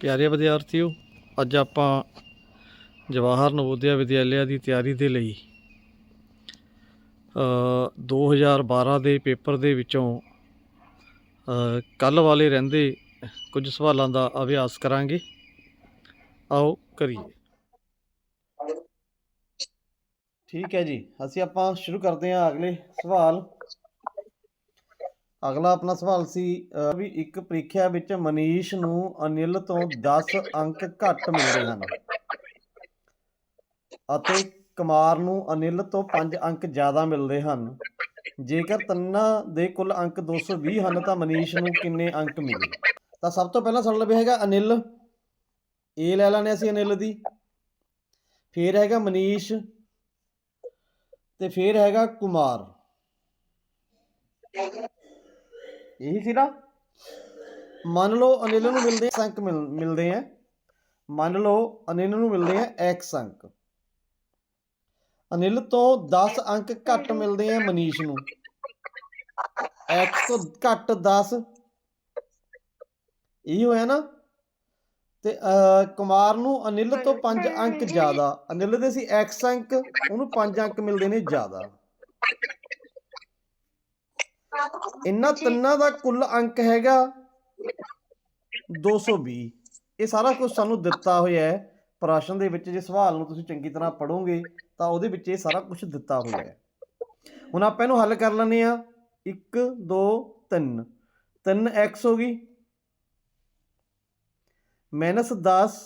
ਪਿਆਰੇ ਵਿਦਿਆਰਥੀਓ, ਅੱਜ ਆਪਾਂ ਜਵਾਹਰ ਨਵੋਦਿਆ ਵਿਦਿਆਲਿਆ ਦੀ ਤਿਆਰੀ ਦੇ ਲਈ ਅ 2012 ਦੇ ਪੇਪਰ ਦੇ ਵਿੱਚੋਂ ਕੱਲ ਵਾਲੇ ਰਹਿੰਦੇ ਕੁਝ ਸਵਾਲਾਂ ਦਾ ਅਭਿਆਸ ਕਰਾਂਗੇ। ਆਓ ਕਰੀਏ। ਠੀਕ ਹੈ ਜੀ, ਅਸੀਂ ਆਪਾਂ ਸ਼ੁਰੂ ਕਰਦੇ ਹਾਂ ਅਗਲੇ ਸਵਾਲ। ਅਗਲਾ ਆਪਣਾ ਸਵਾਲ ਸੀ ਵੀ ਇੱਕ ਪ੍ਰੀਖਿਆ ਵਿੱਚ ਮਨੀਸ਼ ਨੂੰ ਅਨਿਲ ਤੋਂ 10 ਅੰਕ ਘੱਟ ਮਿਲਦੇ ਹਨ ਅਤੇ ਕੁਮਾਰ ਨੂੰ ਅਨਿਲ ਤੋਂ 5 ਅੰਕ ਜ਼ਿਆਦਾ ਮਿਲਦੇ ਹਨ। ਜੇਕਰ ਤਿੰਨਾਂ ਦੇ ਕੁੱਲ ਅੰਕ 220 ਹਨ, ਤਾਂ ਮਨੀਸ਼ ਨੂੰ ਕਿੰਨੇ ਅੰਕ ਮਿਲੇ? ਤਾਂ ਸਭ ਤੋਂ ਪਹਿਲਾਂ ਸਾਡੇ ਲਵੇ ਹੈਗਾ ਅਨਿਲ। ਏ ਲੈ ਲੈਣੇ ਅਸੀਂ ਅਨਿਲ ਦੀ। ਫੇਰ ਹੈਗਾ ਮਨੀਸ਼ ਤੇ ਫੇਰ ਹੈਗਾ ਕੁਮਾਰ। ਇਹੀ ਸੀ ਨਾ। ਮੰਨ ਲਓ ਅਨਿਲ ਨੂੰ ਮਿਲਦੇ ਅੰਕ ਮਿਲਦੇ ਆ। ਮੰਨ ਲਓ ਅਨਿਲ ਨੂੰ ਮਿਲਦੇ ਆ x ਅੰਕ ਅਨਿਲ ਤੋਂ 10 ਅੰਕ ਘੱਟ ਮਿਲਦੇ ਆ ਮਨੀਸ਼ ਨੂੰ। X ਤੋਂ ਘੱਟ 10 ਇਹ ਹੋਇਆ ਨਾ। ਤੇ ਅਹ, ਕੁਮਾਰ ਨੂੰ ਅਨਿਲ ਤੋਂ 5 ਅੰਕ ਜ਼ਿਆਦਾ। ਅਨਿਲ ਦੇ ਸੀ x ਅੰਕ ਉਹਨੂੰ 5 ਅੰਕ ਮਿਲਦੇ ਨੇ ਜ਼ਿਆਦਾ। ਇਹਨਾਂ ਤਿੰਨਾਂ ਦਾ ਕੁੱਲ ਅੰਕ ਹੈਗਾ 220 ਇਹ ਸਾਰਾ ਕੁਝ ਸਾਨੂੰ ਦਿੱਤਾ ਹੋਇਆ ਹੈ। ਪ੍ਰਸ਼ਨ ਦੇ ਵਿੱਚ ਜੇ ਸਵਾਲ ਨੂੰ ਤੁਸੀਂ ਚੰਗੀ ਤਰ੍ਹਾਂ ਪੜੋਗੇ ਤਾਂ ਉਹਦੇ ਵਿੱਚ ਇਹ ਸਾਰਾ ਕੁਝ ਦਿੱਤਾ ਹੋਇਆ ਹੈ। ਹੁਣ ਆਪਾਂ ਇਹਨੂੰ ਹੱਲ ਕਰ ਲੈਂਦੇ ਆ 1 2 3 3x ਹੋ ਗਈ। ਮਾਈਨਸ 10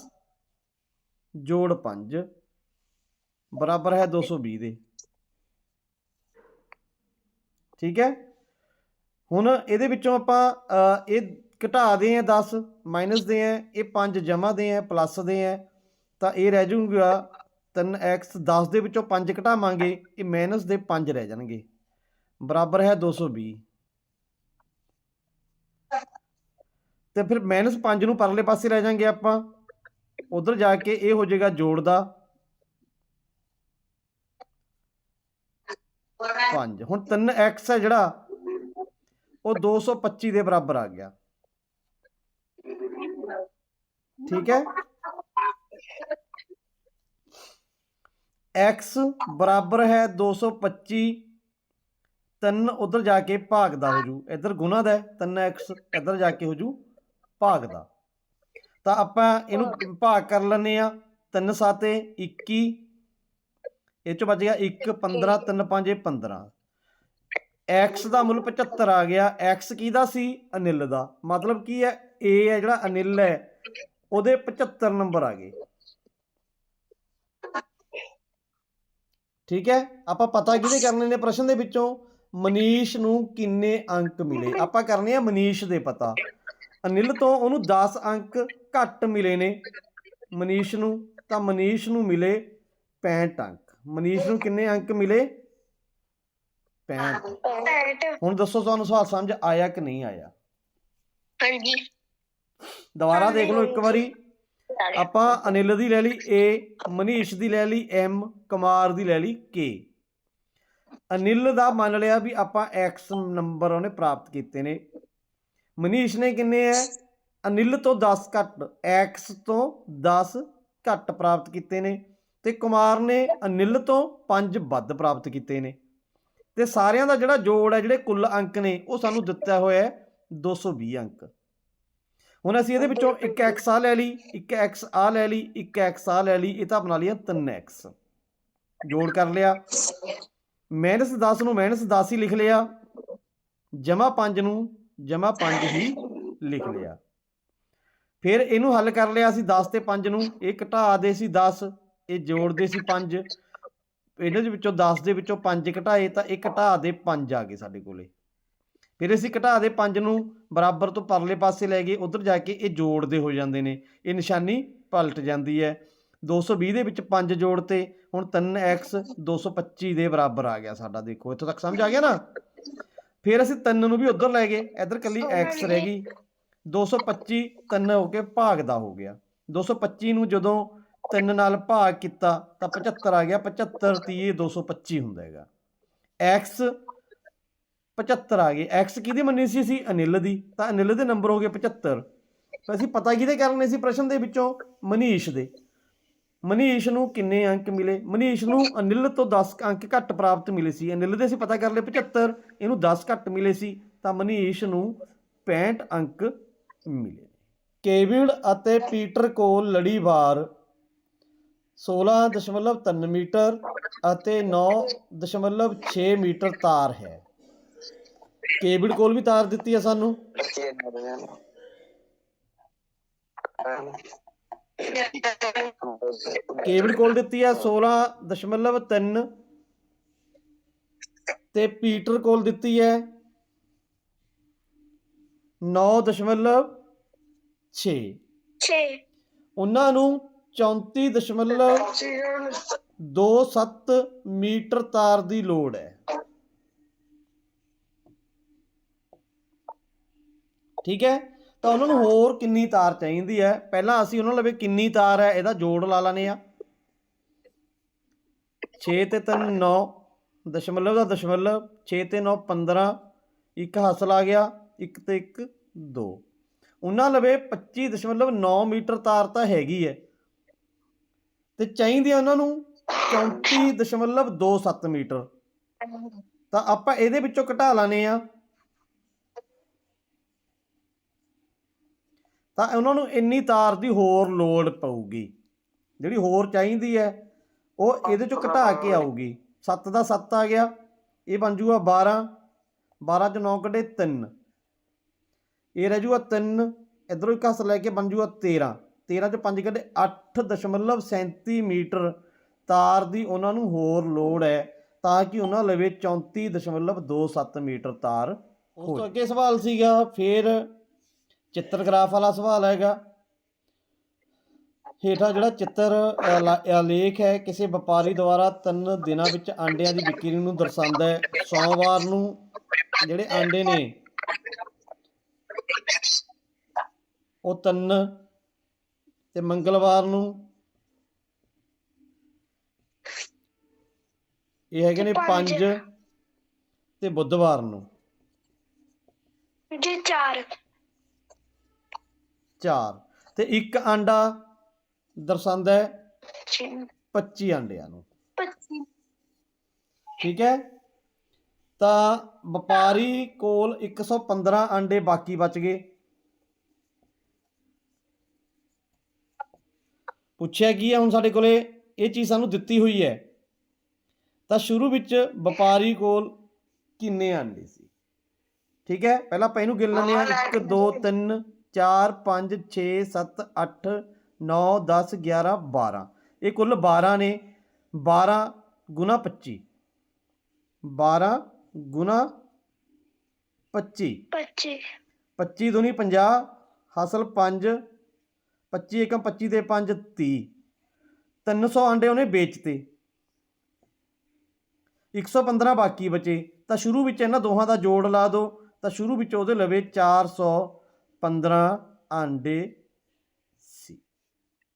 ਜੋੜ 5 ਬਰਾਬਰ ਹੈ 220 ਦੇ। ਠੀਕ ਹੈ? ਹੁਣ ਇਹਦੇ ਵਿੱਚੋਂ ਆਪਾਂ ਅ, ਇਹ ਘਟਾ ਦੇ ਆ 10 ਮਾਈਨਸ ਦੇ ਆ ਇਹ 5 ਜਮਾ ਦੇ ਆ ਪਲੱਸ ਦੇ ਆ ਤਾਂ ਇਹ ਰਹਿ ਜਾਊਗਾ 3x 10 ਦੇ ਵਿੱਚੋਂ 5 ਘਟਾਵਾਂਗੇ ਇਹ ਮਾਈਨਸ ਦੇ 5 ਰਹਿ ਜਾਣਗੇ। ਬਰਾਬਰ ਹੈ 220 ਤੇ ਫਿਰ ਮਾਈਨਸ 5 ਨੂੰ ਪਰਲੇ ਪਾਸੇ ਲੈ ਜਾਾਂਗੇ ਆਪਾਂ। ਉਧਰ ਜਾ ਕੇ ਇਹ ਹੋ ਜਾਏਗਾ ਜੋੜ ਦਾ 5 ਹੁਣ 3x ਹੈ ਜਿਹੜਾ ਉਹ 225 ਦੇ ਬਰਾਬਰ ਆ ਗਿਆ। ਠੀਕ ਹੈ। X ਬਰਾਬਰ ਹੈ 225 3 ਉਧਰ ਜਾ ਕੇ ਭਾਗ ਦਾ ਹੋ ਜੂ। ਇੱਧਰ ਗੁਣਾ ਦਾ ਹੈ। 3x ਇੱਧਰ ਜਾ ਕੇ ਹੋ ਜੂ ਭਾਗ ਦਾ। ਤਾਂ ਆਪਾਂ ਇਹਨੂੰ ਭਾਗ ਕਰ ਲੈਨੇ ਆ 3 ਸਾਤੇ 21 ਇਹ ਚੋਂ ਬਚ ਗਿਆ 1 15 3 5 15 x ਦਾ ਮੁੱਲ 75 ਆ ਗਿਆ। X ਕਿਹਦਾ ਸੀ? ਅਨਿਲ ਦਾ। ਮਤਲਬ ਕੀ ਹੈ? A ਹੈ ਜਿਹੜਾ ਅਨਿਲ ਹੈ, ਉਹਦੇ 75 ਨੰਬਰ ਆ ਗਏ। ਠੀਕ ਹੈ? ਆਪਾਂ ਪਤਾ ਕਿਹਦੇ ਕਰਨੇ ਨੇ ਪ੍ਰਸ਼ਨ ਦੇ ਵਿੱਚੋਂ? ਮਨੀਸ਼ ਨੂੰ ਕਿੰਨੇ ਅੰਕ ਮਿਲੇ? ਆਪਾਂ ਕਰਨੇ ਆ ਮਨੀਸ਼ ਦੇ ਪਤਾ। ਅਨਿਲ ਤੋਂ ਉਹਨੂੰ 10 ਅੰਕ ਘੱਟ ਮਿਲੇ ਨੇ। ਮਨੀਸ਼ ਨੂੰ ਤਾਂ ਮਨੀਸ਼ ਨੂੰ ਮਿਲੇ 65 ਅੰਕ। ਮਨੀਸ਼ ਨੂੰ ਕਿੰਨੇ ਅੰਕ ਮਿਲੇ? 65 ਪੈਂਟ। ਹੁਣ ਦੱਸੋ ਤੁਹਾਨੂੰ ਸਵਾਲ ਸਮਝ ਆਇਆ ਕਿ ਨਹੀਂ ਆਇਆ? ਹਾਂਜੀ। ਦੁਬਾਰਾ ਦੇਖ ਲਓ ਇੱਕ ਵਾਰੀ। ਆਪਾਂ ਅਨਿਲ ਦੀ ਲੈ ਲਈ A ਮਨੀਸ਼ ਦੀ ਲੈ ਲਈ M ਕੁਮਾਰ ਦੀ ਲੈ ਲਈ K ਅਨਿਲ ਦਾ ਮੰਨ ਲਿਆ ਵੀ ਆਪਾਂ X ਨੰਬਰ ਉਹਨੇ ਪ੍ਰਾਪਤ ਕੀਤੇ ਨੇ। ਮਨੀਸ਼ ਨੇ ਕਿੰਨੇ ਹੈ ਅਨਿਲ ਤੋਂ 10 ਘੱਟ X ਤੋਂ 10 ਘੱਟ ਪ੍ਰਾਪਤ ਕੀਤੇ ਨੇ। ਤੇ ਕੁਮਾਰ ਨੇ ਅਨਿਲ ਤੋਂ 5 ਵੱਧ ਪ੍ਰਾਪਤ ਕੀਤੇ ਨੇ। ਤੇ ਸਾਰਿਆਂ ਦਾ ਜਿਹੜਾ ਜੋੜ ਹੈ, ਜਿਹੜੇ ਕੁੱਲ ਅੰਕ ਨੇ, ਉਹ ਸਾਨੂੰ ਦਿੱਤਾ ਹੋਇਆ ਹੈ 220 ਅੰਕ। ਹੁਣ ਅਸੀਂ ਇਹਦੇ ਵਿੱਚੋਂ ਇੱਕ 1x ਆ ਲੈ ਲਈ, ਇੱਕ 1x ਆ ਲੈ ਲਈ, ਇੱਕ 1x ਆ ਲੈ ਲਈ, ਇਹ ਤਾਂ ਬਣਾ ਲਿਆ 3x ਜੋੜ ਕਰ ਲਿਆ। ਮਾਈਨਸ 10 ਨੂੰ ਮਾਈਨਸ 10 ਹੀ ਲਿਖ ਲਿਆ। ਜਮਾ 5 ਨੂੰ ਜਮਾ 5 ਹੀ ਲਿਖ ਲਿਆ। ਫਿਰ ਇਹਨੂੰ ਹੱਲ ਕਰ ਲਿਆ ਸੀ 10 ਤੇ 5 ਨੂੰ। ਇਹ ਘਟਾ ਦੇ ਸੀ 10 ਇਹ ਜੋੜਦੇ ਸੀ 5 ਇਹਨਾਂ ਦੇ ਵਿੱਚੋਂ 10 ਦੇ ਵਿੱਚੋਂ 5 ਘਟਾਏ ਤਾਂ ਇਹ ਘਟਾ ਦੇ 5 ਆ ਗਏ ਸਾਡੇ ਕੋਲੇ। ਫਿਰ ਅਸੀਂ ਘਟਾ ਦੇ 5 ਨੂੰ ਬਰਾਬਰ ਤੋਂ ਪਰਲੇ ਪਾਸੇ ਲੈ ਗਏ, ਉਧਰ ਜਾ ਕੇ ਇਹ ਜੋੜਦੇ ਹੋ ਜਾਂਦੇ ਨੇ। ਇਹ ਨਿਸ਼ਾਨੀ ਪਲਟ ਜਾਂਦੀ ਹੈ। 220 ਦੇ ਵਿੱਚ 5 ਜੋੜਤੇ, ਹੁਣ 3x 225 ਦੇ ਬਰਾਬਰ ਆ ਗਿਆ ਸਾਡਾ, ਦੇਖੋ, ਇੱਥੋਂ ਤੱਕ ਸਮਝ ਆ ਗਿਆ ਨਾ? ਫਿਰ ਅਸੀਂ 3 ਨੂੰ ਵੀ ਉਧਰ ਲੈ ਗਏ, ਇੱਧਰ ਕੱਲੀ x ਰਹਿ ਗਈ। 225 3 ਹੋ ਕੇ ਭਾਗ ਦਾ ਹੋ ਗਿਆ। 225 ਨੂੰ ਜਦੋਂ 3 ਨਾਲ ਭਾਗ ਕੀਤਾ ਤਾਂ 75 ਆ ਗਿਆ 75 30 225 ਹੁੰਦਾ ਹੈਗਾ। X 75 ਆ ਗਏ। X ਕਿਹਦੀ ਮੰਨੀ ਸੀ ਅਸੀਂ? ਅਨਿਲ ਦੀ। ਤਾਂ ਅਨਿਲ ਦੇ ਨੰਬਰ ਹੋ ਗਏ 75 ਤਾਂ ਅਸੀਂ ਪਤਾ ਕਿਹਦੇ ਕਰਨੇ ਸੀ ਪ੍ਰਸ਼ਨ ਦੇ ਵਿੱਚੋਂ? ਮਨੀਸ਼ ਦੇ। ਮਨੀਸ਼ ਨੂੰ ਕਿੰਨੇ ਅੰਕ ਮਿਲੇ? ਮਨੀਸ਼ ਨੂੰ ਅਨਿਲ ਤੋਂ 10 ਅੰਕ ਘੱਟ ਪ੍ਰਾਪਤ ਮਿਲੇ ਸੀ। ਅਨਿਲ ਦੇ ਅਸੀਂ ਪਤਾ ਕਰ ਲਏ 75 ਇਹਨੂੰ 10 ਘੱਟ ਮਿਲੇ ਸੀ। ਤਾਂ ਮਨੀਸ਼ ਨੂੰ 65 ਅੰਕ ਮਿਲੇ। ਕੇਵਿਡ ਅਤੇ ਪੀਟਰ ਕੋਲ ਲੜੀਵਾਰ 16.3 ਮੀਟਰ ਅਤੇ 9.6 ਮੀਟਰ ਤਾਰ ਹੈ। ਕੇਵਿਡ ਕੋਲ ਵੀ ਤਾਰ ਦਿੱਤੀ ਹੈ ਸਾਨੂੰ। ਕੇਵਿਡ ਕੋਲ ਦਿੱਤੀ ਹੈ 16.3 ਤੇ ਪੀਟਰ ਕੋਲ ਦਿੱਤੀ ਹੈ 9.6 ਛੇ। ਉਹਨਾਂ ਨੂੰ 34.27 ਮੀਟਰ ਤਾਰ ਦੀ ਲੋੜ ਹੈ। ਠੀਕ ਹੈ? ਤਾਂ ਉਹਨਾਂ ਨੂੰ ਹੋਰ ਕਿੰਨੀ ਤਾਰ ਚਾਹੀਦੀ ਹੈ? ਪਹਿਲਾਂ ਅਸੀਂ ਉਹਨਾਂ ਲਵੇ ਕਿੰਨੀ ਤਾਰ ਹੈ, ਇਹਦਾ ਜੋੜ ਲਾ ਲਾਨੇ ਆ 6 ਤੇ 3 9 ਦਸ਼ਮਲਵ ਦਾ ਦਸ਼ਮਲਵ 6 ਤੇ 9 15 ਇੱਕ ਹਾਸਲ ਆ ਗਿਆ 1 ਤੇ 1 2 ਉਹਨਾਂ ਲਵੇ 25.9 ਮੀਟਰ ਤਾਰ ਤਾਂ ਹੈਗੀ ਹੈ। ਤੇ ਚਾਹੀਦੀ ਹੈ ਉਹਨਾਂ ਨੂੰ 34.27 ਮੀਟਰ। ਤਾਂ ਆਪਾਂ ਇਹਦੇ ਵਿੱਚੋਂ ਘਟਾ ਲਾਨੇ ਆ ਤਾਂ ਉਹਨਾਂ ਨੂੰ ਇੰਨੀ ਤਾਰ ਦੀ ਹੋਰ ਲੋੜ ਪਊਗੀ। ਜਿਹੜੀ ਹੋਰ ਚਾਹੀਦੀ ਹੈ, ਉਹ ਇਹਦੇ ਚੋਂ ਘਟਾ ਕੇ ਆਊਗੀ। 7 ਦਾ 7 ਆ ਗਿਆ, ਇਹ ਬਣ ਜੂਗਾ 12 12 ਚ 9 ਕੱਢੇ 3 ਇਹ ਰਹਿ ਜੂਗਾ 3 ਇਧਰੋਂ ਇੱਕ ਹੱਸ ਲੈ ਕੇ ਬਣ ਜੂਗਾ 13 13 ਚ 5 ਕੱਢੇ 8.37 ਮੀਟਰ ਤਾਰ ਦੀ ਉਹਨਾਂ ਨੂੰ ਹੋਰ ਲੋੜ ਹੈ ਤਾਂ ਕਿ ਉਹਨਾਂ ਲਵੇ 34.27 ਮੀਟਰ ਤਾਰ ਉਸ ਤੋਂ ਅੱਗੇ ਸਵਾਲ ਸੀਗਾ ਫਿਰ ਚਿੱਤਰਗ੍ਰਾਫ ਵਾਲਾ ਸਵਾਲ ਹੈਗਾ। ਹੇਠਾਂ ਜਿਹੜਾ ਚਿੱਤਰ ਲੇਖ ਹੈ ਕਿਸੇ ਵਪਾਰੀ ਦੁਆਰਾ ਤਿੰਨ ਦਿਨਾਂ ਵਿੱਚ ਆਂਡਿਆਂ ਦੀ ਵਿਕਰੀ ਨੂੰ ਦਰਸਾਉਂਦਾ ਹੈ। ਸੋਮਵਾਰ ਨੂੰ ਜਿਹੜੇ ਆਂਡੇ ਨੇ ਉਹ ਤਿੰਨ ਤੇ ਮੰਗਲਵਾਰ ਨੂੰ ਇਹ ਹੈਗੇ ਨੇ ਪੰਜ। 5 ਤੇ ਬੁੱਧਵਾਰ ਨੂੰ। ਜੀ ਚਾਰ। 4 ਤੇ ਇੱਕ ਆਂਡਾ ਦਰਸਾਉਂਦਾ ਹੈ ਜੀ 25 ਆਂਡਿਆਂ ਨੂੰ। ਪੱਚੀ। ਠੀਕ ਹੈ? ਤਾਂ ਵਪਾਰੀ ਕੋਲ 115 ਆਂਡੇ ਬਾਕੀ ਬਚ ਗਏ। ਪੁੱਛਿਆ ਕੀ ਹੈ ਹੁਣ ਸਾਡੇ ਕੋਲੇ ਇਹ ਚੀਜ਼ ਸਾਨੂੰ ਦਿੱਤੀ ਹੋਈ ਹੈ। ਤਾਂ ਸ਼ੁਰੂ ਵਿੱਚ ਵਪਾਰੀ ਕੋਲ ਕਿੰਨੇ ਆਂਡੇ ਸੀ? ਠੀਕ ਹੈ ਪਹਿਲਾਂ ਆਪਾਂ ਇਹਨੂੰ ਗਿਣ ਲੈਂਦੇ ਆ 1 2 3 4 5 6 7 8 9 10 11 12 ਇਹ ਕੁੱਲ 12 ਨੇ। 12 ਗੁਣਾ 25 12 ਗੁਣਾ 25 ਪੱਚੀ। 25 ਦੁਨੀ 50 ਹਾਸਲ 5 25 ਏਕਮ 25 ਦੇ 5 30 300 ਆਂਡੇ ਉਹਨੇ ਵੇਚਤੇ। 115 ਬਾਕੀ ਬਚੇ। ਤਾਂ ਸ਼ੁਰੂ ਵਿੱਚ ਇਹਨਾਂ ਦੋਹਾਂ ਦਾ ਜੋੜ ਲਾ ਦਿਓ। ਤਾਂ ਸ਼ੁਰੂ ਵਿੱਚ ਉਹਦੇ ਲਵੇ 415 ਆਂਡੇ ਸੀ।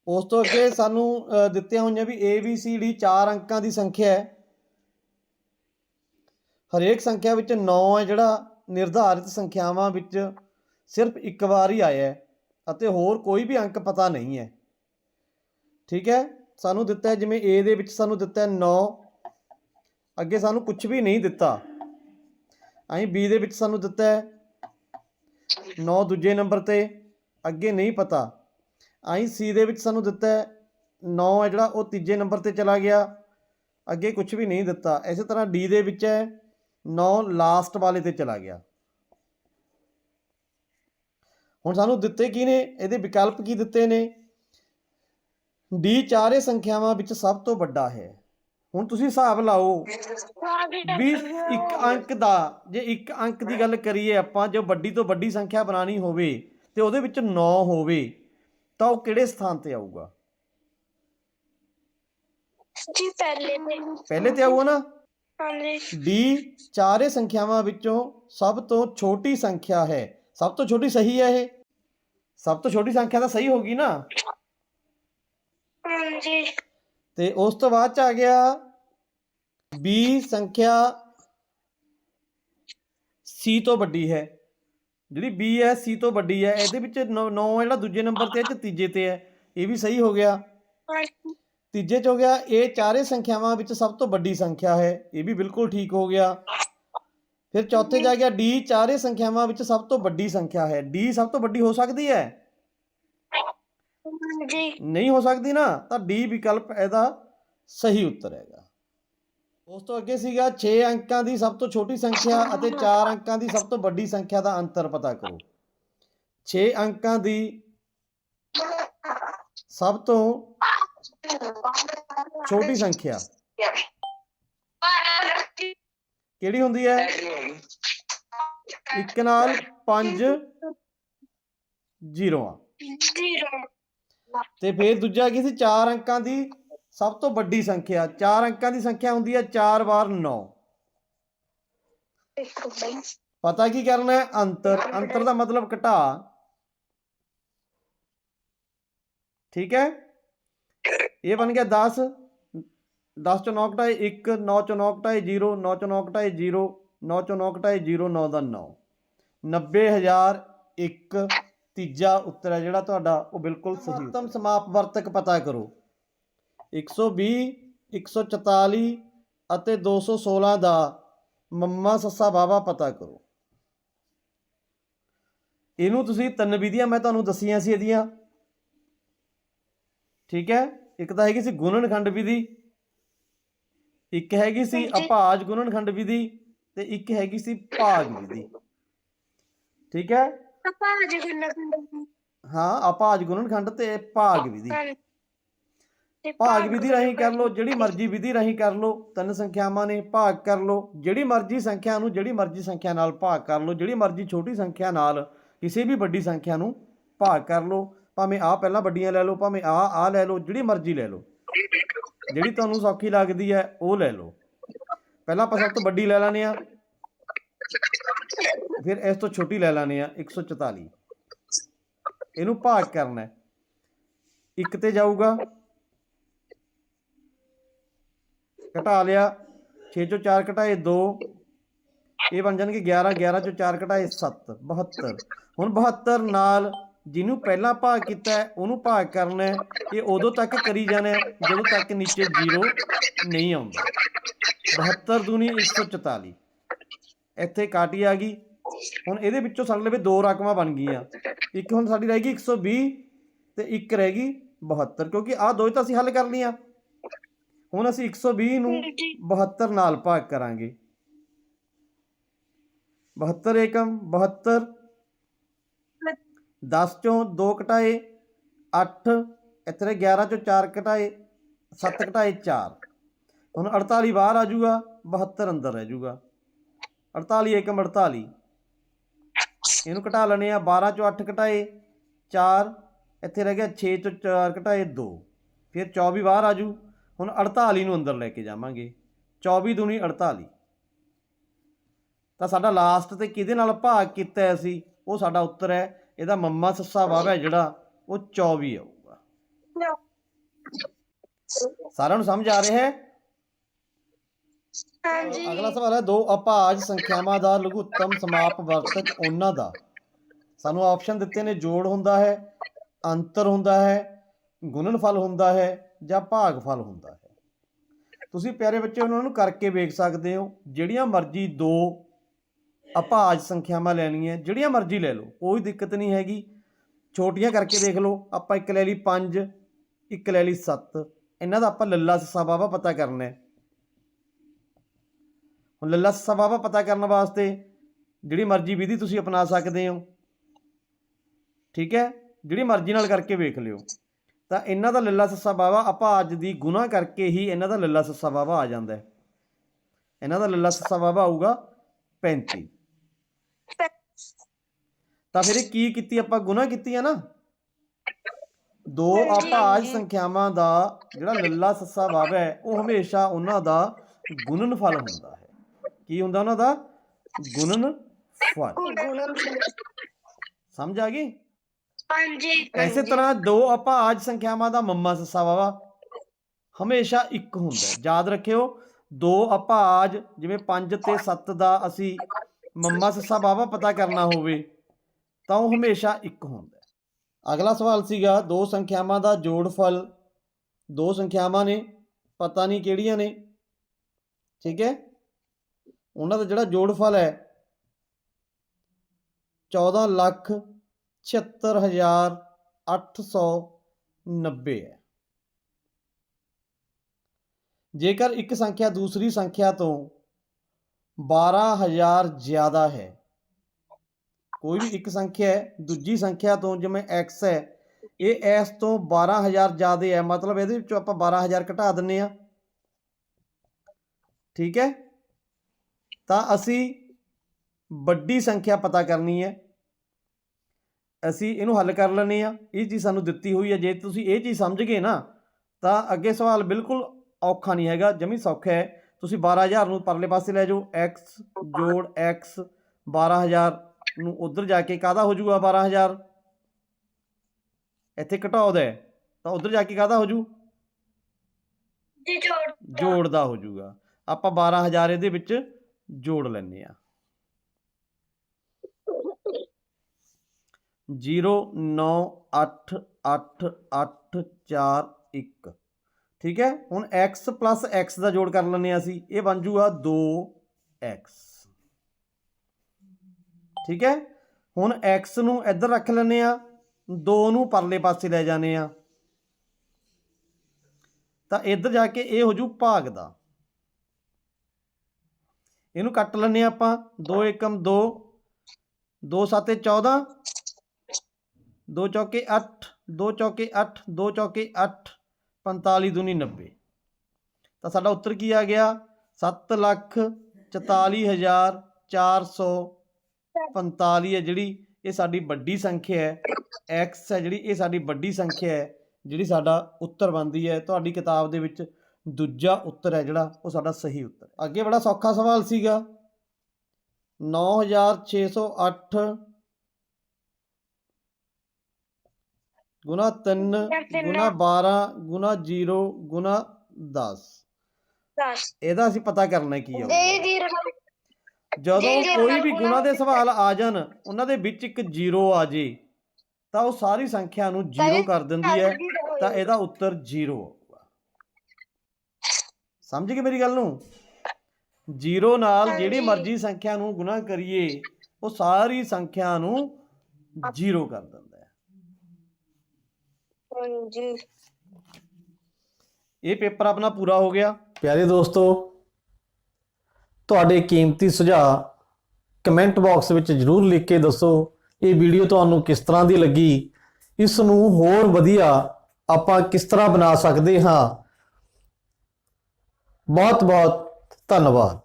ਉਸ ਤੋਂ ਅੱਗੇ ਸਾਨੂੰ ਦਿੱਤੀਆਂ ਹੋਈਆਂ ਵੀ A, B, C, D ਚਾਰ ਅੰਕਾਂ ਦੀ ਸੰਖਿਆ ਹੈ। ਹਰੇਕ ਸੰਖਿਆ ਵਿੱਚ 9 ਹੈ ਜਿਹੜਾ ਨਿਰਧਾਰਿਤ ਸੰਖਿਆਵਾਂ ਵਿੱਚ ਸਿਰਫ ਇੱਕ ਵਾਰ ਹੀ ਆਇਆ ਹੈ। ਅਤੇ ਹੋਰ ਕੋਈ ਵੀ ਅੰਕ ਪਤਾ ਨਹੀਂ ਹੈ। ਠੀਕ ਹੈ? ਸਾਨੂੰ ਦਿੱਤਾ ਹੈ ਜਿਵੇਂ A ਦੇ ਵਿੱਚ ਸਾਨੂੰ ਦਿੱਤਾ ਹੈ 9 ਅੱਗੇ ਸਾਨੂੰ ਕੁਝ ਵੀ ਨਹੀਂ ਦਿੱਤਾ। ਅਸੀਂ B ਦੇ ਵਿੱਚ ਸਾਨੂੰ ਦਿੱਤਾ ਹੈ 9 ਦੂਜੇ ਨੰਬਰ ਤੇ। ਅੱਗੇ ਨਹੀਂ ਪਤਾ। ਅਸੀਂ C ਦੇ ਵਿੱਚ ਸਾਨੂੰ ਦਿੱਤਾ ਹੈ 9 ਹੈ ਜਿਹੜਾ, ਉਹ ਤੀਜੇ ਨੰਬਰ ਤੇ ਚਲਾ ਗਿਆ। ਅੱਗੇ ਕੁਝ ਵੀ ਨਹੀਂ ਦਿੱਤਾ। ਇਸੇ ਤਰ੍ਹਾਂ D ਦੇ ਵਿੱਚ ਹੈ 9 ਲਾਸਟ ਵਾਲੇ ਤੇ ਚਲਾ ਗਿਆ। ਹੁਣ ਸਾਨੂੰ ਦਿੱਤੇ ਕੀ ਨੇ? ਇਹਦੇ ਵਿਕਲਪ ਕੀ ਦਿੱਤੇ ਨੇ? D ਚਾਰੇ ਸੰਖਿਆਵਾਂ ਵਿੱਚ ਸਭ ਤੋਂ ਵੱਡਾ ਹੈ। ਹੁਣ ਤੁਸੀਂ ਹਿਸਾਬ ਲਾਓ। ਵੀ ਇੱਕ ਅੰਕ ਦਾ ਜੇ ਇੱਕ ਅੰਕ ਦੀ ਗੱਲ ਕਰੀਏ ਆਪਾਂ ਜੋ ਵੱਡੀ ਤੋਂ ਵੱਡੀ ਸੰਖਿਆ ਬਣਾਣੀ ਹੋਵੇ ਤੇ ਉਹਦੇ ਵਿੱਚ 9 ਹੋਵੇ ਤਾਂ ਉਹ ਕਿਹੜੇ ਸਥਾਨ ਤੇ ਆਊਗਾ? ਜੀ ਪਹਿਲੇ ਤੇ। ਪਹਿਲੇ ਤੇ ਆਊਗਾ ਨਾ? ਹਾਂਜੀ। D ਚਾਰੇ ਸੰਖਿਆਵਾਂ ਵਿੱਚੋਂ ਸਭ ਤੋਂ ਛੋਟੀ ਸੰਖਿਆ ਹੈ। ਸਭ ਤੋਂ ਛੋਟੀ ਸਹੀ ਹੈ ਇਹ। ਸਭ ਤੋਂ ਛੋਟੀ ਸੰਖਿਆ ਤਾਂ ਸਹੀ ਹੋਗੀ ਨਾ। ਹਾਂਜੀ। ਤੇ ਉਸ ਤੋਂ ਬਾਅਦ ਚ ਆ ਗਿਆ B ਸੰਖਿਆ C ਤੋਂ ਵੱਡੀ ਹੈ। ਜਿਹੜੀ B ਹੈ C ਤੋਂ ਵੱਡੀ ਹੈ ਇਹਦੇ ਵਿੱਚ 9 ਜਿਹੜਾ ਦੂਜੇ ਨੰਬਰ ਤੇ ਹੈ 'ਚ ਤੀਜੇ ਤੇ ਹੈ। ਇਹ ਵੀ ਸਹੀ ਹੋ ਗਿਆ। ਤੀਜੇ ਚ ਹੋ ਗਿਆ ਇਹ ਚਾਰੇ ਸੰਖਿਆਵਾਂ ਵਿੱਚ ਸਭ ਤੋਂ ਵੱਡੀ ਸੰਖਿਆ ਹੈ। ਇਹ ਵੀ ਬਿਲਕੁਲ ਠੀਕ ਹੋ ਗਿਆ। ਫਿਰ ਚੌਥੇ ਜਾ ਗਿਆ D ਚਾਰੇ ਸੰਖਿਆਵਾਂ ਵਿੱਚ ਸਭ ਤੋਂ ਵੱਡੀ ਸੰਖਿਆ ਹੈ। D ਸਭ ਤੋਂ ਵੱਡੀ ਹੋ ਸਕਦੀ ਹੈ? ਨਹੀਂ ਹੋ ਸਕਦੀ ਨਾ ਤਾਂ D ਵਿਕਲਪ ਇਹਦਾ ਸਹੀ ਉੱਤਰ ਹੈਗਾ। ਉਸ ਤੋਂ ਅੱਗੇ ਸੀਗਾ 6 ਅੰਕਾਂ ਦੀ ਸਭ ਤੋਂ ਛੋਟੀ ਸੰਖਿਆ ਅਤੇ 4 ਅੰਕਾਂ ਦੀ ਸਭ ਤੋਂ ਵੱਡੀ ਸੰਖਿਆ ਦਾ ਅੰਤਰ ਪਤਾ ਕਰੋ। 6 ਅੰਕਾਂ ਦੀ ਸਭ ਤੋਂ ਛੋਟੀ ਸੰਖਿਆ। ਕਿਹੜੀ ਹੁੰਦੀ ਹੈ? ਇੱਕ ਨਾਲ 5 ਜ਼ੀਰੋਆਂ ਤੇ ਫਿਰ ਦੂਜਾ ਕੀ ਸੀ? 4 ਅੰਕਾਂ ਦੀ ਸਭ ਤੋਂ ਵੱਡੀ ਸੰਖਿਆ। 4 ਅੰਕਾਂ ਦੀ ਸੰਖਿਆ ਹੁੰਦੀ ਹੈ 4 ਵਾਰ 9 ਪਤਾ ਕੀ ਕਰਨਾ ਹੈ? ਅੰਤਰ। ਅੰਤਰ ਦਾ ਮਤਲਬ ਘਟਾ। ਠੀਕ ਹੈ? ਇਹ ਬਣ ਗਿਆ 10 10 ਚੋਂ 9 ਘਟਾਏ 1 9 ਚੋਂ 9 ਘਟਾਏ 0 9 ਚੋਂ 9 ਘਟਾਏ 0 9 ਚੋਂ 9 0 9 ਦਾ 9 90001 ਤੀਜਾ ਉੱਤਰ ਹੈ ਜਿਹੜਾ ਤੁਹਾਡਾ, ਉਹ ਬਿਲਕੁਲ ਸਹੀ ਉੱਤਮ ਸਮਾਪ ਵਰਤਕ ਪਤਾ ਕਰੋ। 120 144 ਅਤੇ 216 ਦਾ ਮੰਮਾ ਸੱਸਾ ਬਾਵਾ ਪਤਾ ਕਰੋ। ਇਹਨੂੰ ਤੁਸੀਂ ਤਿੰਨ ਵਿਧੀਆਂ ਮੈਂ ਤੁਹਾਨੂੰ ਦੱਸੀਆਂ ਸੀ ਇਹਦੀਆਂ। ਠੀਕ ਹੈ? ਇੱਕ ਤਾਂ ਹੈਗੀ ਸੀ ਗੁਣਨਖੰਡ ਵਿਧੀ ਇੱਕ ਹੈਗੀ ਸੀ। ਅਭਾਜ ਗੁਣਨਖੰਡ ਵਿਧੀ ਤੇ ਇੱਕ ਹੈਗੀ ਸੀ ਭਾਗ ਵਿਧੀ। ਠੀਕ ਹੈ? ਪਾਪਾ ਜੀ ਕਿੰਨਾ ਕਿੰਨਾ ਹਾਂ ਅਭਾਜ ਗੁਣਨਖੰਡ ਤੇ ਭਾਗ ਵਿਧੀ। ਭਾਗ। ਵਿਧੀ ਰਾਹੀਂ ਕਰ ਲਓ ਜਿਹੜੀ ਮਰਜ਼ੀ ਵਿਧੀ ਰਾਹੀਂ ਕਰ ਲਓ ਤਿੰਨ ਸੰਖਿਆਵਾਂ ਨੇ ਭਾਗ ਕਰ ਲਓ। ਜਿਹੜੀ ਮਰਜ਼ੀ ਸੰਖਿਆ ਨੂੰ ਜਿਹੜੀ ਮਰਜ਼ੀ ਸੰਖਿਆ ਨਾਲ ਭਾਗ ਕਰ ਲਓ ਜਿਹੜੀ ਮਰਜ਼ੀ ਛੋਟੀ ਸੰਖਿਆ ਨਾਲ ਕਿਸੇ ਵੀ ਵੱਡੀ ਸੰਖਿਆ ਨੂੰ ਭਾਗ ਕਰ ਲਓ। ਭਾਵੇਂ ਆ ਪਹਿਲਾਂ ਵੱਡੀਆਂ ਲੈ ਲਓ ਭਾਵੇਂ ਆ ਆ ਲੈ ਲਓ ਜਿਹੜੀ ਮਰਜ਼ੀ ਲੈ ਲਓ। ਜਿਹੜੀ ਤੁਹਾਨੂੰ ਸੌਖੀ ਲੱਗਦੀ ਹੈ, ਉਹ ਲੈ ਲਓ। ਪਹਿਲਾਂ ਆਪਾਂ ਸਭ ਤੋਂ ਵੱਡੀ ਲੈ ਲੈਣੀ ਆ ਫਿਰ ਇਸ ਤੋਂ ਛੋਟੀ ਲੈ ਲੈਣੀ ਆ 144 ਇਹਨੂੰ ਭਾਗ ਕਰਨਾ ਹੈ। ਇੱਕ ਤੇ ਜਾਊਗਾ। ਘਟਾ ਲਿਆ। 6 ਚੋਂ 4 ਘਟਾਏ 2 ਇਹ ਬਣ ਜਾਣਗੇ 11 11 ਚੋਂ 4 ਘਟਾਏ 7 72 ਹੁਣ 72 ਨਾਲ ਜਿਹਨੂੰ ਪਹਿਲਾਂ ਭਾਗ ਕੀਤਾ ਉਹਨੂੰ ਭਾਗ ਕਰਨਾ ਇਹ ਉਦੋਂ ਤੱਕ ਕਰੀ ਜਾਣਾ ਜਦੋਂ ਤੱਕ ਨੀਚੇ 0 ਨਹੀਂ ਆਉਂਦਾ। 72 ਦੂਣੀ 144 ਇੱਥੇ ਕਾਟੀ ਆ ਗਈ। ਹੁਣ ਇਹਦੇ ਵਿੱਚੋਂ ਸਾਡੇ ਲਈ ਦੋ ਰਕਮਾਂ ਬਣ ਗਈਆਂ। ਇੱਕ ਹੁਣ ਸਾਡੀ ਰਹਿ ਗਈ 120 ਤੇ ਇੱਕ ਰਹਿ ਗਈ 72 ਕਿਉਂਕਿ ਆਹ ਦੋ ਹੀ ਤਾਂ ਅਸੀਂ ਹੱਲ ਕਰ ਲਈਆਂ। ਹੁਣ ਅਸੀਂ 120 ਨੂੰ 72 ਨਾਲ ਭਾਗ ਕਰਾਂਗੇ। 72 ਏਕਮ 72 10 ਚੋਂ 2 ਘਟਾਏ 8 ਇੱਥੇ ਰਹਿ 11 ਚੋਂ 4 ਘਟਾਏ 7 ਘਟਾਏ 4 ਹੁਣ 48 ਬਾਹਰ ਆ ਜਾਊਗਾ 72 ਅੰਦਰ ਰਹਿ ਜਾਊਗਾ। 48 ਏਕਮ 48 ਇਹਨੂੰ ਘਟਾ ਲੈਣੇ ਆ 12 ਚੋਂ 8 ਘਟਾਏ 4 ਇੱਥੇ ਰਹਿ ਗਿਆ 6 ਚੋਂ 4 ਘਟਾਏ 2 ਫਿਰ 24 ਬਾਹਰ ਆ ਜੂ ਹੁਣ 48 ਨੂੰ ਅੰਦਰ ਲੈ ਕੇ ਜਾਵਾਂਗੇ। 24 ਦੂਣੀ 48 ਤਾਂ ਸਾਡਾ ਲਾਸਟ ਤੇ ਕਿਹਦੇ ਨਾਲ ਭਾਗ ਕੀਤਾ ਹੈ ਅਸੀਂ? ਉਹ ਸਾਡਾ ਉੱਤਰ ਹੈ ਇਹਦਾ ਮੰਮਾ ਸੱਸਾ ਵਾਵਾ ਹੈ ਜਿਹੜਾ ਉਹ 24 ਆਊਗਾ। ਸਾਰਿਆਂ ਨੂੰ ਸਮਝ ਆ ਰਿਹਾ ਹੈ? ਹਾਂਜੀ। ਅਗਲਾ ਸਵਾਲ ਹੈ ਦੋ ਅਭਾਜ ਸੰਖਿਆਵਾਂ ਦਾ ਲਘੁੱਤਮ ਸਮਾਪ ਵਰਤਕ ਉਹਨਾਂ ਦਾ। ਸਾਨੂੰ ਆਪਸ਼ਨ ਦਿੱਤੇ ਨੇ ਜੋੜ ਹੁੰਦਾ ਹੈ ਅੰਤਰ ਹੁੰਦਾ ਹੈ ਗੁਣਨਫਲ ਹੁੰਦਾ ਹੈ ਜਾਂ ਭਾਗਫਲ ਹੁੰਦਾ ਹੈ। ਤੁਸੀਂ ਪਿਆਰੇ ਬੱਚੇ ਉਹਨਾਂ ਨੂੰ ਕਰਕੇ ਵੇਖ ਸਕਦੇ ਹੋ ਜਿਹੜੀਆਂ ਮਰਜ਼ੀ ਦੋ ਆਪਾਂ ਆਜ ਸੰਖਿਆਵਾਂ ਲੈਣੀਆਂ, ਜਿਹੜੀਆਂ ਮਰਜ਼ੀ ਲੈ ਲਓ, ਕੋਈ ਦਿੱਕਤ ਨਹੀਂ ਹੈਗੀ। ਛੋਟੀਆਂ ਕਰਕੇ ਦੇਖ ਲਓ, ਆਪਾਂ ਇੱਕ ਲੈ ਲਈ 5 ਇੱਕ ਲੈ ਲਈ 7 ਇਹਨਾਂ ਦਾ ਆਪਾਂ ਲੱਲਾ ਸੱਸਾ ਬਾਬਾ ਪਤਾ ਕਰਨਾ ਹੈ। ਹੁਣ ਲੱਲਾ ਸੱਸਾ ਬਾਬਾ ਪਤਾ ਕਰਨ ਵਾਸਤੇ ਜਿਹੜੀ ਮਰਜ਼ੀ ਵਿਧੀ ਤੁਸੀਂ ਅਪਣਾ ਸਕਦੇ ਹੋ। ਠੀਕ ਹੈ? ਜਿਹੜੀ ਮਰਜ਼ੀ ਨਾਲ ਕਰਕੇ ਵੇਖ ਲਿਓ। ਤਾਂ ਇਹਨਾਂ ਦਾ ਲੱਲਾ ਸੱਸਾ ਬਾਵਾ ਆਪਾਂ ਅੱਜ ਦੀ ਗੁਨਾ ਕਰਕੇ ਹੀ ਇਹਨਾਂ ਦਾ ਲੱਲਾ ਸੱਸਾ ਬਾਬਾ ਆ ਜਾਂਦਾ ਹੈ। ਇਹਨਾਂ ਦਾ ਲੱਲਾ ਸੱਸਾ ਬਾਬਾ ਆਊਗਾ 35 ਤਾਂ ਫਿਰ ਇਹ ਕੀ ਕੀਤੀ ਆਪਾਂ? ਗੁਨਾ ਕੀਤੀ ਆ ਨਾ? ਦੋ ਆਪਾਜ ਸੰਖਿਆਵਾਂ ਦਾ ਜਿਹੜਾ ਲੱਲਾ ਸੱਸਾ ਬਾਬਾ ਹੈ ਉਹ ਹਮੇਸ਼ਾ ਉਹਨਾਂ ਦਾ ਗੁਣਨਫਲ ਹੁੰਦਾ ਹੈ। ਕੀ ਹੁੰਦਾ ਉਹਨਾਂ ਦਾ? ਗੁਣਨਫਲ ਸਮਝ ਆ ਗਈ? ਹਾਂਜੀ। ਇਸੇ ਤਰ੍ਹਾਂ ਦੋ ਅਪਾਜ ਸੰਖਿਆਵਾਂ ਦਾ ਮੰਮਾ ਸੱਸਾ ਬਾਵਾ ਹਮੇਸ਼ਾ ਇੱਕ ਹੁੰਦਾ ਹੈ। ਯਾਦ ਰੱਖਿਓ ਦੋ ਅਪਾਜ ਜਿਵੇਂ 5 ਤੇ 7 ਦਾ ਅਸੀਂ ਮੰਮਾ ਸੱਸਾ ਬਾਵਾ ਪਤਾ ਕਰਨਾ ਹੋਵੇ ਤਾਂ ਉਹ ਹਮੇਸ਼ਾ ਇੱਕ ਹੁੰਦਾ ਹੈ। ਅਗਲਾ ਸਵਾਲ ਸੀਗਾ, ਦੋ ਸੰਖਿਆਵਾਂ ਦਾ ਜੋੜਫਲ ਦੋ ਸੰਖਿਆਵਾਂ ਨੇ, ਪਤਾ ਨਹੀਂ ਕਿਹੜੀਆਂ ਨੇ। ਠੀਕ ਹੈ? ਉਹਨਾਂ ਦਾ ਜਿਹੜਾ ਜੋੜਫਲ ਹੈ 14 ਲੱਖ 76890 ਹੈ। ਜੇਕਰ ਇੱਕ ਸੰਖਿਆ ਦੂਸਰੀ ਸੰਖਿਆ ਤੋਂ 12000 ਜ਼ਿਆਦਾ ਹੈ ਕੋਈ ਵੀ ਇੱਕ ਸੰਖਿਆ ਹੈ, ਦੂਜੀ ਸੰਖਿਆ ਤੋਂ ਜਿਵੇਂ x ਹੈ, ਇਹ s ਤੋਂ 12000 ਜ਼ਿਆਦਾ ਹੈ, ਮਤਲਬ ਇਹਦੇ ਵਿੱਚੋਂ ਆਪਾਂ 12000 ਘਟਾ ਦਿੰਨੇ ਆ ਠੀਕ ਹੈ? ਤਾਂ ਅਸੀਂ ਵੱਡੀ ਸੰਖਿਆ ਪਤਾ ਕਰਨੀ ਹੈ। ਅਸੀਂ ਇਹਨੂੰ ਹੱਲ ਕਰ ਲੈਂਦੇ ਆ ਇਹ ਚੀਜ਼ ਸਾਨੂੰ ਦਿੱਤੀ ਹੋਈ ਹੈ। ਜੇ ਤੁਸੀਂ ਇਹ ਚੀਜ਼ ਸਮਝ ਗਏ ਨਾ, ਤਾਂ ਅੱਗੇ ਸਵਾਲ ਬਿਲਕੁਲ ਔਖਾ ਨਹੀਂ ਹੈਗਾ, ਜਮੀ ਸੌਖਾ ਹੈ। ਤੁਸੀਂ 12000 ਨੂੰ ਪਰਲੇ ਪਾਸੇ ਲੈ ਜਾਓ। x ਜੋੜ x 12000 ਨੂੰ ਉਧਰ ਜਾ ਕੇ ਕਾਹਦਾ ਹੋ ਜਾਊਗਾ 12000 ਇੱਥੇ ਘਟਾਉਦਾ ਤਾਂ ਉਧਰ ਜਾ ਕੇ ਕਾਹਦਾ ਹੋ ਜੂ? ਜੀ ਜੋੜ ਜੋੜ ਦਾ ਹੋ ਜਾਊਗਾ ਆਪਾਂ 12000 ਇਹਦੇ ਵਿੱਚ ਜੋੜ ਲੈਂਦੇ ਆ 0988841 ਠੀਕ ਹੈ? ਹੁਣ x x ਦਾ ਜੋੜ ਕਰ ਲੈਂਦੇ ਆ ਅਸੀਂ। ਇਹ ਬਣ ਜੂਗਾ 2x ਠੀਕ ਹੈ? ਹੁਣ x ਨੂੰ ਇੱਧਰ ਰੱਖ ਲੈਂਦੇ ਆ 2 ਨੂੰ ਪਰਲੇ ਪਾਸੇ ਲੈ ਜਾਂਦੇ ਆ ਤਾਂ ਇੱਧਰ ਜਾ ਕੇ ਇਹ ਹੋ ਜੂ ਭਾਗ ਦਾ। ਇਹਨੂੰ ਕੱਟ ਲੈਂਦੇ ਹਾਂ ਆਪਾਂ। 2 ਏਕਮ 2 2 ਸੱਤੇ 14 2 ਚੌਕੇ 8 2 ਚੌਕੇ 8 2 ਚੌਕੇ 8 45 ਦੂਨੀ 90 ਤਾਂ ਸਾਡਾ ਉੱਤਰ ਕੀ ਆ ਗਿਆ? 7 ਲੱਖ 44000 445 ਹੈ ਜਿਹੜੀ ਇਹ ਸਾਡੀ ਵੱਡੀ ਸੰਖਿਆ ਹੈ। X ਹੈ ਜਿਹੜੀ ਇਹ ਸਾਡੀ ਵੱਡੀ ਸੰਖਿਆ ਹੈ ਜਿਹੜੀ ਸਾਡਾ ਉੱਤਰ ਬਣਦੀ ਹੈ। ਤੁਹਾਡੀ ਕਿਤਾਬ ਦੇ ਵਿੱਚ ਦੂਜਾ ਉੱਤਰ ਹੈ ਜਿਹੜਾ ਉਹ ਸਾਡਾ ਸਹੀ ਉੱਤਰ ਹੈ। ਅੱਗੇ ਬੜਾ ਸੌਖਾ ਸਵਾਲ ਸੀਗਾ। 9608 ਗੁਣਾ 3 ਗੁਣਾ 12 ਗੁਣਾ 0 ਗੁਣਾ 10 10 ਇਹਦਾ ਅਸੀਂ ਪਤਾ ਕਰਨਾ ਕੀ ਰਕਮ ਜਦੋਂ ਕੋਈ ਵੀ ਗੁਣਾ ਦੇ ਸਵਾਲ ਆ ਜਾਣ ਉਹਨਾਂ ਦੇ ਵਿੱਚ ਇੱਕ 0 ਆ ਜੇ ਤਾਂ ਉਹ ਸਾਰੀ ਸੰਖਿਆ ਨੂੰ 0 ਕਰ ਦਿੰਦੀ ਹੈ ਤਾਂ ਇਹਦਾ ਉੱਤਰ 0 ਆਊਗਾ ਸਮਝ ਗਏ ਮੇਰੀ ਗੱਲ ਨੂੰ? 0 ਨਾਲ ਜਿਹੜੀ। ਮਰਜ਼ੀ ਸੰਖਿਆ ਨੂੰ ਗੁਣਾ ਕਰੀਏ ਉਹ ਸਾਰੀ ਸੰਖਿਆ ਨੂੰ 0 ਕਰ ਦਿੰਦਾ ਹੈ। ਹਾਂਜੀ। ਇਹ ਪੇਪਰ ਆਪਣਾ ਪੂਰਾ ਹੋ ਗਿਆ। ਪਿਆਰੇ ਦੋਸਤੋ ਤੁਹਾਡੇ ਕੀਮਤੀ ਸੁਝਾਅ ਕਮੈਂਟ ਬਾਕਸ ਵਿੱਚ ਜਰੂਰ ਲਿਖ ਕੇ ਦੱਸੋ। ਇਹ ਵੀਡੀਓ ਤੁਹਾਨੂੰ ਕਿਸ ਤਰ੍ਹਾਂ ਦੀ ਲੱਗੀ? ਇਸ ਨੂੰ ਹੋਰ ਵਧੀਆ ਆਪਾਂ ਕਿਸ ਤਰ੍ਹਾਂ ਬਣਾ ਸਕਦੇ ਹਾਂ? ਬਹੁਤ ਬਹੁਤ ਧੰਨਵਾਦ।